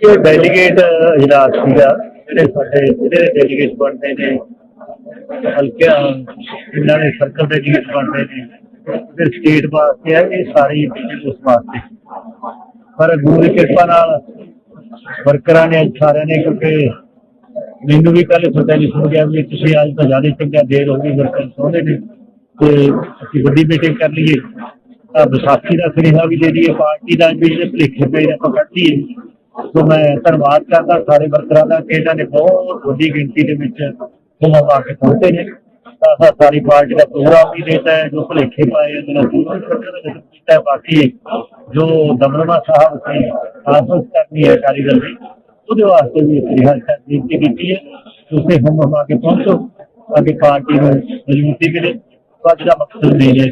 ਕਿ ਡੈਲੀਗੇਟ ਜਿਹੜਾ ਸੀਗਾ, ਜਿਹੜੇ ਸਾਡੇ ਜਿਹੜੇ ਡੈਲੀਗੇਟ ਬਣਦੇ ਨੇ, ਹਲਕਿਆਂ, ਜਿਨ੍ਹਾਂ ਦੇ ਸਰਕਲ ਡੈਲੀਗੇਟ ਬਣਦੇ ਨੇ ਫਿਰ ਸਟੇਟ ਵਾਸਤੇ ਆ, ਇਹ ਸਾਰੀ ਮੀਟਿੰਗ ਉਸ ਵਾਸਤੇ। ਪਰ ਗੁਰੂ ਦੀ ਕਿਰਪਾ ਨਾਲ ਵਰਕਰਾਂ ਨੇ, ਸਾਰਿਆਂ ਨੇ, ਕਿਉਂਕਿ ਮੈਨੂੰ ਵੀ ਕੱਲ ਪਤਾ ਨਹੀਂ ਸੁਣ ਗਿਆ ਵੀ ਤੁਸੀਂ ਅੱਜ ਤਾਂ ਜ਼ਿਆਦਾ ਚੰਗਾ ਦੇਰ ਹੋ ਗਈ ਵਰਕਰ ਸੋਹਣੇ ਨੇ, ਤੇ ਅਸੀਂ ਵੱਡੀ ਮੀਟਿੰਗ ਕਰ ਲਈਏ। ਤਾਂ ਵਿਸਾਖੀ ਦਾ ਸੁਨੇਹਾ ਵੀ ਦੇ ਦਈਏ, ਪਾਰਟੀ ਦਾ ਵੀ ਜਿਹੜੇ ਭੁਲੇਖੇ ਪਏ ਨੇ, ਆਪਾਂ ਕੱਢ ਲਈਏ। ਸੋ ਮੈਂ ਧੰਨਵਾਦ ਕਰਦਾ, ਸਾਰੇ ਵਰਕਰਾਂ ਦਾ ਕਿ ਇਹਨਾਂ ਨੇ ਬਹੁਤ ਵੱਡੀ ਗਿਣਤੀ ਦੇ ਵਿੱਚ ਉਹਨਾਂ ਆ ਕੇ ਪਹੁੰਚੇ ਨੇ ਤਾਂ ਸਾਰੀ ਪਾਰਟੀ ਦਾ ਪ੍ਰੋਗਰਾਮ ਵੀ ਦੇਤਾ ਹੈ ਜੋ ਭੁਲੇਖੇ ਪਾਏ ਉਹਨਾਂ ਪੂਰਾ ਕੀਤਾ ਹੈ। ਬਾਕੀ ਜੋ ਦਮਦਮਾ ਸਾਹਿਬ ਸੀ ਆਸਸ ਕਰਨੀ ਹੈ ਕਾਰੀਗਰ ਦੀ, ਉਹਦੇ ਵਾਸਤੇ ਵੀ ਰਿਹਾ ਬੇਨਤੀ ਕੀਤੀ ਹੈ ਤੁਸੀਂ ਹਮ ਹਮ ਆ ਕੇ ਪਹੁੰਚੋ, ਤਾਂ ਕਿ ਪਾਰਟੀ ਨੂੰ ਮਜ਼ਬੂਤੀ ਮਿਲੇ ਅੱਜ ਦਾ ਮਕਸਦ ਨਹੀਂ ਹੈ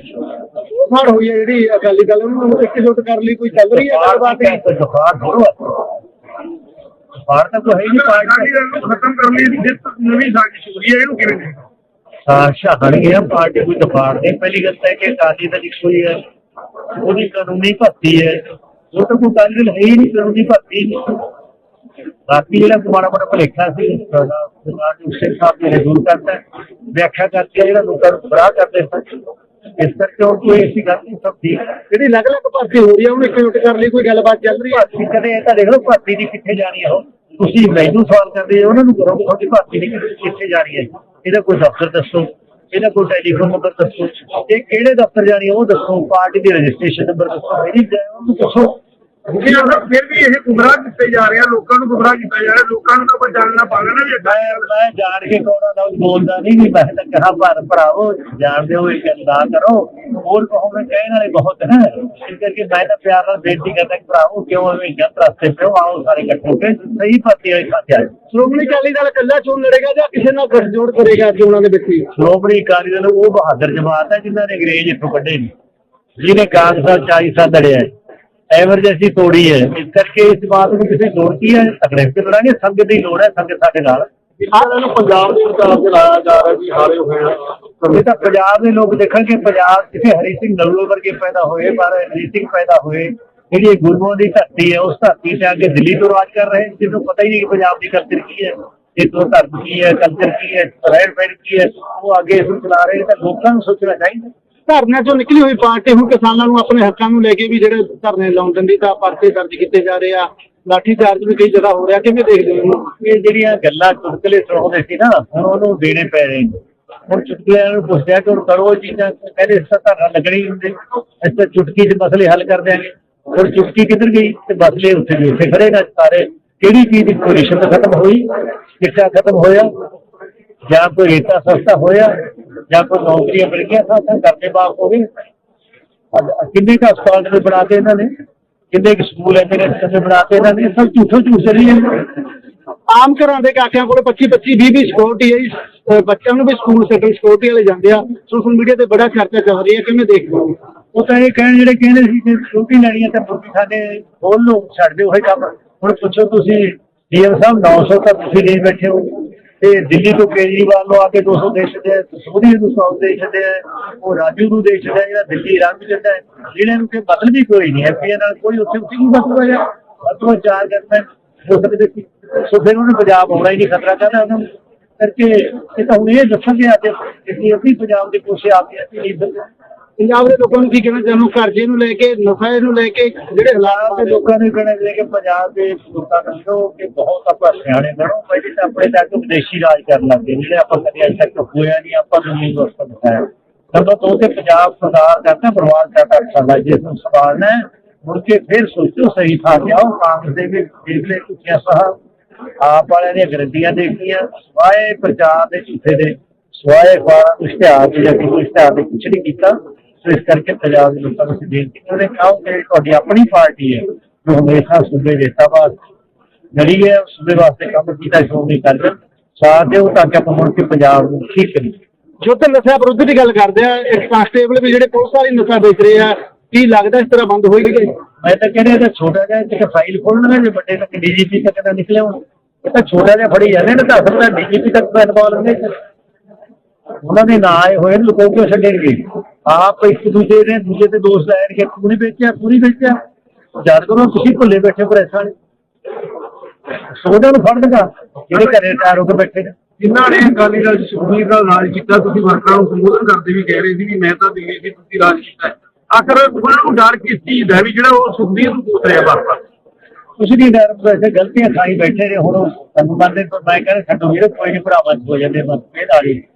ਫਾੜ ਹੋਈ ਹੈ ਜਿਹੜੀ ਅਕਾਲੀ ਦਲ ਉਹਨੂੰ ਇਕਜੁੱਟ ਕਰਨ ਲਈ ਕੋਈ ਚੱਲ ਰਹੀ ਹੈ ਗੱਲਬਾਤ? ਬਾਤ ਹੈ ਦੁਕਾਨ ਥੋੜੋ ਬਾਹਰ ਤਾਂ ਕੋਈ ਹੈ ਹੀ ਨਹੀਂ ਪਾਰਟੀ ਨੂੰ ਖਤਮ ਕਰਨ ਲਈ ਜਿਸ ਨਵੀਂ ਸਾਜ਼ਿਸ਼ ਹੋ ਰਹੀ ਹੈ ਇਹਨੂੰ ਕਿਵੇਂ ਦੇਖਦੇ ਸਾਸ਼ਾ ਹਣ ਗਿਆ ਪਾਰਟੀ ਕੋਈ ਦਫਾੜ ਨਹੀਂ। ਪਹਿਲੀ ਗੱਲ ਤਾਂ ਇਹ ਕਿ ਅਕਾਲੀ ਦਲ ਇੱਕ ਹੋਈ ਹੈ ਉਹਦੀ ਕਾਨੂੰਨੀ ਭਰਤੀ ਹੈ। ਉਹ ਤਾਂ ਕੋਈ ਅਕਾਲੀ ਦਲ ਹੈ ਹੀ ਨਹੀਂ ਕਾਨੂੰਨੀ ਭਰਤੀ ਬਾਕੀ ਜਿਹੜਾ ਮਾੜਾ ਮਾੜਾ ਭਲੇਖਾ ਸੀ ਸਰਦਾਰ ਜੀ ਸਿੰਘ ਸਾਹਿਬ ਨੇ ਦੂਰ ਕਰਤਾ ਹੈ। ਵਿਆਖਿਆ ਕਰਕੇ ਜਿਹੜਾ ਲੋਕਾਂ ਨੂੰ ਗੁੰਮਰਾਹ ਕਰਦੇ ਸਨ ਇਸ ਕਰਕੇ ਉਹ ਕੋਈ ਐਸੀ ਗੱਲ ਨਹੀਂ ਸਭ ਠੀਕ ਹੈ। ਜਿਹੜੀ ਅਲੱਗ-ਅਲੱਗ ਭਰਤੀ ਹੋ ਰਹੀ ਹੈ ਉਹਨੂੰ ਇਕਜੁੱਟ ਕਰਨ ਲਈ ਕੋਈ ਗੱਲਬਾਤ ਚੱਲ ਰਹੀ ਹੈ ਭਰਤੀ ਕਦੇ ਇਹ ਤਾਂ ਦੇਖ ਲਓ ਭਰਤੀ ਦੀ ਕਿੱਥੇ ਜਾਣੀ ਹੈ ਉਹ। ਤੁਸੀਂ ਮੈਨੂੰ ਸਵਾਲ ਕਰਦੇ ਹੋ ਉਹਨਾਂ ਨੂੰ ਕਰੋ ਕਿ ਤੁਹਾਡੀ ਭਰਤੀ ਦੀ ਕਿੱਥੇ ਜਾਣੀ ਹੈ ਇਹਦਾ ਕੋਈ ਦਫ਼ਤਰ ਦੱਸੋ ਇਹਦਾ ਕੋਈ ਟੈਲੀਫੋਨ ਨੰਬਰ ਦੱਸੋ। ਇਹ ਕਿਹੜੇ ਦਫ਼ਤਰ ਜਾਣੀ ਹੈ ਉਹ ਦੱਸੋ। ਪਾਰਟੀ ਦੀ ਰਜਿਸਟ੍ਰੇਸ਼ਨ ਨੰਬਰ ਦੱਸੋ। ਮੇਰੀ ਜਾਏ ਉਹਨੂੰ ਦੱਸੋ ਜੀ ਫਿਰ ਵੀ ਇਹ ਗੁੰਮਰਾਹ ਕੀਤੇ ਜਾ ਰਹੇ ਆ ਲੋਕਾਂ ਨੂੰ ਗੁੰਮਰਾਹ ਕੀਤਾ ਜਾ ਰਿਹਾ ਲੋਕਾਂ ਨੂੰ ਤਾਂ ਜਾਣਨਾ ਪਾਣਾ ਨਾ ਵੀ ਮੈਂ ਮੈਂ ਜਾਣ ਕੇ ਕੋਣਾ ਦਾ ਬੋਲਦਾ ਨਹੀਂ ਵੀ ਮੈਂ ਤਾਂ ਕਹਾ ਭਰ ਭਰਾਵੋ ਜਾਣਦੇ ਹੋ ਇਹ ਗੱਲ ਕਰੋ। ਹੋਰ ਕਹੋ ਮੈਂ ਕਹਿਣ ਵਾਲੇ ਬਹੁਤ ਹੈ ਇਸ ਕਰਕੇ ਮੈਂ ਤਾਂ ਪਿਆਰ ਨਾਲ ਬੇਨਤੀ ਕਰਦਾ ਕਿ ਭਰਾਵੋ ਕਿਉਂ ਗਲਤ ਰਸਤੇ ਤੇ ਹੋ? ਆਓ ਸਾਰੇ ਇਕੱਠੇ ਹੋ ਕੇ ਸਹੀ ਭਰਤੀ ਵਾਲੇ ਪਾਸੇ ਆ ਜਾਓ। ਸ਼੍ਰੋਮਣੀ ਅਕਾਲੀ ਦਲ ਇਕੱਲਾ ਚੋਣ ਲੜੇਗਾ ਜਾਂ ਕਿਸੇ ਨਾਲ ਗੱਠਜੋੜ ਕਰੇਗਾ ਚੋਣਾਂ ਦੇ ਵਿੱਚ? ਹੀ ਸ਼੍ਰੋਮਣੀ ਅਕਾਲੀ ਦਲ ਉਹ ਬਹਾਦਰ ਜਮਾਤ ਹੈ ਜਿਨ੍ਹਾਂ ਨੇ ਅੰਗਰੇਜ਼ ਇੱਥੋਂ ਕੱਢੇ ਨੇ। ਜਿਹਨੇ ਕਾਂਗਰਸ ਨਾਲ 40 ਸਾਲ ਲੜਿਆ ਹੈ। ਐਮਰਜੈਂਸੀ ਤੋੜੀ ਹੈ। ਇਸ ਕਰਕੇ ਇਸ ਬਾਤ ਨੂੰ ਕਿਸੇ ਲੋੜ ਕੀ ਹੈ? ਤਕੜੇ ਤੇ ਲੜਾਂਗੇ। ਸੰਗਤ ਦੀ ਲੋੜ ਹੈ ਸੰਗਤ ਸਾਡੇ ਨਾਲ। ਇਹਨਾਂ ਨੂੰ ਪੰਜਾਬ ਸਰਕਾਰ ਦੇ ਲਾਇਆ ਜਾ ਰਿਹਾ ਵੀ ਹਾਰੇ ਹੋਏ ਆ। ਇਹ ਤਾਂ ਪੰਜਾਬ ਦੇ ਲੋਕ ਦੇਖਣਗੇ। ਪੰਜਾਬ ਕਿਸੇ ਹਰੀ ਸਿੰਘ ਨਲੂਏ ਵਰਗੇ ਪੈਦਾ ਹੋਏ ਪਰ ਹਰੀ ਸਿੰਘ ਪੈਦਾ ਹੋਏ ਜਿਹੜੀ ਗੁਰੂਆਂ ਦੀ ਧਰਤੀ ਹੈ ਉਸ ਧਰਤੀ ਤੇ ਆ ਕੇ ਦਿੱਲੀ ਤੋਂ ਰਾਜ ਕਰ ਰਹੇ ਜਿਹਨੂੰ ਪਤਾ ਹੀ ਨਹੀਂ ਕਿ ਪੰਜਾਬ ਦੀ ਕਲਚਰ ਕੀ ਹੈ। ਇਹ ਤੋਂ ਧਰਮ ਕੀ ਹੈ ਕਲਚਰ ਕੀ ਹੈ ਰਹਿਣ ਬਹਿਣ ਕੀ ਹੈ। ਉਹ ਅੱਗੇ ਇਸ ਨੂੰ ਚਲਾ ਰਹੇ ਤਾਂ ਲੋਕਾਂ ਨੂੰ ਸੋਚਣਾ ਚਾਹੀਦਾ। ਧਰਨਿਆਂ ਚੋਂ ਨਿਕਲੀ ਹੋਈ ਪਾਰਟੀ ਹੁਣ ਕਿਸਾਨਾਂ ਨੂੰ ਆਪਣੇ ਹੱਕਾਂ ਨੂੰ ਲੈ ਕੇ ਵੀ ਜਿਹੜੇ ਧਰਨੇ ਲਾਉਣ ਦਿੰਦੀ ਤਾਂ ਪਰਚੇ ਦਰਜ ਕੀਤੇ ਜਾ ਰਹੇ ਆ, ਲਾਠੀ ਚਾਰਜ ਵੀ ਕਈ ਜਗ੍ਹਾ ਹੋ ਰਿਹਾ, ਕਿਵੇਂ ਦੇਖਦੇ ਹੋ? ਇਹ ਜਿਹੜੀਆਂ ਗੱਲਾਂ ਚੁਟਕਲੇ ਸੁਣਾਉਂਦੇ ਸੀ ਨਾ, ਹੁਣ ਉਹਨੂੰ ਦੇਣੇ ਪੈ ਰਹੇ ਨੇ। ਹੁਣ ਚੁਟਕਲਿਆਂ ਨੂੰ ਪੁੱਛਿਆ ਕਿ ਹੁਣ ਕਰੋ ਇਹ ਚੀਜ਼ਾਂ, ਕਹਿੰਦੇ ਇਸ ਤਰ੍ਹਾਂ ਧਰਨਾ ਲੱਗਣੀ ਹੀ ਹੁੰਦੇ। ਇਸ ਤਾਂ ਚੁਟਕੀ 'ਚ ਮਸਲੇ ਹੱਲ ਕਰ ਦਿਆਂਗੇ। ਹੁਣ ਚੁਟਕੀ ਕਿੱਧਰ ਗਈ ਤੇ ਮਸਲੇ ਉੱਥੇ ਵੀ ਉੱਥੇ ਖੜੇਗਾ ਸਾਰੇ। ਕਿਹੜੀ ਚੀਜ਼ ਦੀ ਕੋਈ ਖਤਮ ਹੋਈ ਚਿੱਟਾ ਖਤਮ ਹੋਇਆ? ਜਾਂ ਕੋਈ ਰੇਤਾ ਸਸਤਾ ਹੋਇਆ ਜਾਂ ਕੋਈ ਨੌਕਰੀਆਂ ਮਿਲ ਗਿਆ ਸਾਥਾਂ ਕਰਦੇ ਬਾਪ ਹੋ ਗਏ ਕਿੰਨੇ ਕੁ ਹਸਪਤਾਲ ਨੇ ਬਣਾਤੇ ਇਹਨਾਂ ਨੇ? ਕਿੰਨੇ ਕੁ ਸਕੂਲ ਐ ਜਿਹੜੇ ਕਿੰਨੇ ਬਣਾਤੇ ਇਹਨਾਂ ਨੇ? ਸਭ ਝੂਠੋ ਝੂਠ ਚੱਲੀ ਜਾਂਦੇ ਆਮ ਘਰਾਂ ਦੇ ਕਾਕਿਆਂ ਕੋਲ 25 25 20 20 ਸਿਕਿਉਰਿਟੀ ਹੈ ਬੱਚਿਆਂ ਨੂੰ ਵੀ ਸਕੂਲ ਸੈਟਲ ਸਿਕਿਉਰਿਟੀ ਵਾਲੇ ਜਾਂਦੇ ਆ। ਸੋਸ਼ਲ ਮੀਡੀਆ ਤੇ ਬੜਾ ਚਰਚਾ ਚੱਲ ਰਹੀ ਹੈ ਕਿਵੇਂ ਦੇਖਦੇ ਹੋ ਉਹ ਤਾਂ ਇਹ ਕਹਿਣ ਜਿਹੜੇ ਕਹਿੰਦੇ ਸੀ ਕਿ ਰੋਟੀ ਲੈਣੀ ਹੈ ਤਾਂ ਰੋਟੀ ਸਾਡੇ ਬੋਲ ਲੋ ਛੱਡ ਦਿਓ ਇਹ ਕੰਮ। ਹੁਣ ਪੁੱਛੋ ਤੁਸੀਂ ਡੀਐਮ ਸਾਹਿਬ 900 ਤਾਂ ਤੁਸੀਂ ਨਹੀਂ ਬੈਠੇ ਹੋ। ਤੇ ਦਿੱਲੀ ਤੋਂ ਕੇਜਰੀਵਾਲ ਨੂੰ ਆ ਕੇ 200 ਦੇ ਛੱਡੇ ਨੂੰ 100 ਦੇ ਉਹ ਰਾਜੂ ਨੂੰ ਦੇ ਜਿਹੜਾ ਦਿੱਲੀ ਰੰਗ ਚੱਡਾ ਹੈ। ਜਿਹੜੇ ਨੂੰ ਕਿ ਮਤਲਬ ਹੀ ਕੋਈ ਨਹੀਂ ਐਮਪੀ ਨਾਲ ਕੋਈ ਉੱਥੇ ਉੱਥੇ ਨਹੀਂ ਮਤਲਬ ਹੈ ਅਥਵਾ ਚਾਰ ਕਰਨਾ ਹੋ ਸਕਦੇ ਸੋ। ਫਿਰ ਉਹਨੇ ਪੰਜਾਬ ਆਉਣਾ ਹੀ ਨਹੀਂ, ਖਤਰਾ ਕਹਿੰਦਾ ਉਹਨਾਂ ਨੂੰ? ਕਰਕੇ ਇਹ ਤਾਂ ਹੁਣ ਇਹ ਦੱਸਾਂਗੇ ਅੱਜ, ਕਿ ਅਸੀਂ ਪੰਜਾਬ ਦੀ ਕੋਸ਼ਿਸ਼ ਆਪੀ ਅਸੀਂ ਨਹੀਂ ਪੰਜਾਬ ਦੇ ਲੋਕਾਂ ਨੂੰ ਕੀ ਕਹਿਣਾ ਚਾਹੁੰਦੇ ਕਰਜ਼ੇ ਨੂੰ ਲੈ ਕੇ, ਨਸ਼ੇ ਨੂੰ ਲੈ ਕੇ, ਜਿਹੜੇ ਹਾਲਾਤ ਦੇ ਲੋਕਾਂ ਨੇ ਕਹਿਣਾ ਜਿਹੜੇ ਕਿ ਪੰਜਾਬ ਦੇ ਲੋਕਾਂ ਨੂੰ ਕਹੋ ਕਿ ਬਹੁਤ ਆਪਾਂ ਸਿਆਣੇ ਬਣੋ ਪਹਿਲੇ ਤਾਂ ਆਪਣੇ ਤੱਕ ਵਿਦੇਸ਼ੀ ਰਾਜ ਕਰਨ ਲੱਗੇ ਜਿਹੜੇ ਆਪਾਂ ਕਦੇ ਅਜੇ ਤੱਕ ਹੋਇਆ ਨਹੀਂ, ਆਪਾਂ ਨੂੰ ਨਹੀਂ ਵਸਤ ਦਿਖਾਇਆ ਨੰਬਰ ਦੋ ਤੇ ਪੰਜਾਬ ਸਰਕਾਰ ਕਰਦਾ ਬਰਬਾਦ ਕਰਦਾ ਸਾਡਾ ਜਿਸ ਨੂੰ ਸੰਭਾਲਣਾ ਹੈ, ਮੁੜ ਕੇ ਫਿਰ ਸੋਚੋ ਸਹੀ ਥਾਂ ਤੇ ਆਓ, ਕਾਂਗਰਸ ਦੇ ਵੀ ਦੇਖ ਲੈ ਸਾਹਿਬ ਆਪ ਵਾਲਿਆਂ ਦੀਆਂ ਗਰੰਟੀਆਂ ਦੇਖੀਆਂ, ਸਵਾਏ ਪ੍ਰਚਾਰ ਦੇ ਝੂਠੇ ਦੇ, ਸਵਾਏ ਅਖਬਾਰਾਂ ਇਸ਼ਤਿਹਾਰ ਦੇ ਜਾਂ ਕੋਈ ਇਸ਼ਤਿਹਾਰ ਦੇ ਕੁਛ ਨਹੀਂ ਕੀਤਾ। ਸੋ ਇਸ ਕਰਕੇ ਪੰਜਾਬ ਦੇ ਲੋਕਾਂ ਨੂੰ ਅਸੀਂ ਬੇਨਤੀ ਕਰਦੇ ਹਾਂ ਕਿ ਤੁਹਾਡੀ ਆਪਣੀ ਪਾਰਟੀ ਹੈ ਜੋ ਹਮੇਸ਼ਾ ਸੂਬੇ ਦੇ ਸਭਾ ਲੜੀ ਹੈ ਸੂਬੇ ਵਾਸਤੇ ਕੰਮ ਕੀਤਾ ਸ਼੍ਰੋਮਣੀ ਅਕਾਲੀ ਦਲ ਸਾਥ ਦਿਓ ਤਾਂ ਕਿ ਆਪਾਂ ਮੁੜ ਕੇ ਪੰਜਾਬ ਨੂੰ ਠੀਕ ਕਰੀਏ। ਜੁੱਧ ਨਸ਼ਾ ਵਿਰੁੱਧ ਦੀ ਗੱਲ ਕਰਦੇ ਆ ਇੱਕ ਕਾਂਸਟੇਬਲ ਵੀ ਜਿਹੜੇ ਪੁਲਿਸ ਵਾਲੀ ਨਸ਼ਾ ਵੇਚ ਰਹੇ ਆ ਕੀ ਲੱਗਦਾ ਇਸ ਤਰ੍ਹਾਂ ਬੰਦ ਹੋਏਗੀ ਮੈਂ ਤਾਂ ਕਹਿੰਦਾ ਇਹ ਤਾਂ ਛੋਟਾ ਜਿਹਾ ਇੱਕ ਫਾਈਲ ਖੋਲਣਾ ਜੇ ਵੱਡੇ ਤੱਕ ਡੀਜੀਪੀ ਤੱਕ ਤਾਂ ਨਿਕਲੇ ਹੁਣ। ਇਹ ਤਾਂ ਛੋਟਾ ਜਿਹਾ ਫੜੀ ਜਾਂਦੇ ਨੇ ਤਾਂ ਅਸਲ ਵਿੱਚ ਡੀਜੀਪੀ ਤੱਕ ਤਾਂ ਇਨਵੋਲਵ ਨੇ ਉਹਨਾਂ ਦੇ ਨਾਂ ਆਏ ਹੋਏ ਨੇ ਲੁਕੋ ਕੇ ਛੱਡਣਗੇ ਆਪ ਇੱਕ ਦੂਜੇ ਨੇ ਦੂਜੇ ਤੇ ਦੋਸ਼ ਲਾਇਣ ਕਿ ਤੂੰ ਨਹੀਂ ਵੇਚਿਆ ਪੂਰੀ ਵੇਚਿਆ ਜਦ ਕਰੋ ਤੁਸੀਂ ਭੁੱਲੇ ਬੈਠੇ ਪ੍ਰੈਸ ਵਾਲੇ। ਉਹਨਾਂ ਨੂੰ ਫੜਨਗਾ ਜਿਹੜੇ ਘਰੇ ਰਿਟਾਇਰ ਹੋ ਕੇ ਬੈਠੇ ਨੇ। ਜਿਨ੍ਹਾਂ ਨੇ ਅਕਾਲੀ ਦਲ ਸੁਖਬੀਰ ਦਾ ਰਾਜ ਕੀਤਾ ਤੁਸੀਂ ਵਰਕਰਾਂ ਨੂੰ ਸੰਬੋਧਨ ਕਰਦੇ ਵੀ ਕਹਿ ਰਹੇ ਸੀ ਵੀ ਮੈਂ ਤਾਂ ਦਿੱਲੀ ਸੀ ਤੁਸੀਂ ਰਾਜ ਕੀਤਾ। ਆਖਰ ਉਹਨਾਂ ਨੂੰ ਡਰ ਕਿਸ ਚੀਜ਼ ਦਾ ਵੀ ਜਿਹੜਾ ਉਹ ਸੁਖਬੀਰ ਨੂੰ ਪੁੱਛ ਰਿਹਾ ਵਾਰ-ਵਾਰ ਕੁਛ ਨਹੀਂ ਡਰ ਵੈਸੇ ਗਲਤੀਆਂ ਖਾਈ ਬੈਠੇ ਨੇ ਹੁਣ ਸਾਨੂੰ ਬੰਦੇ ਮੈਂ ਕਹਿੰਦਾ ਛੱਡੋ ਵੀਰੇ ਕੋਈ ਨਹੀਂ ਭਰਾਵਾਂ ਹੋ ਜਾਂਦੇ ਬਸ ਇਹ ਵਾਲੀ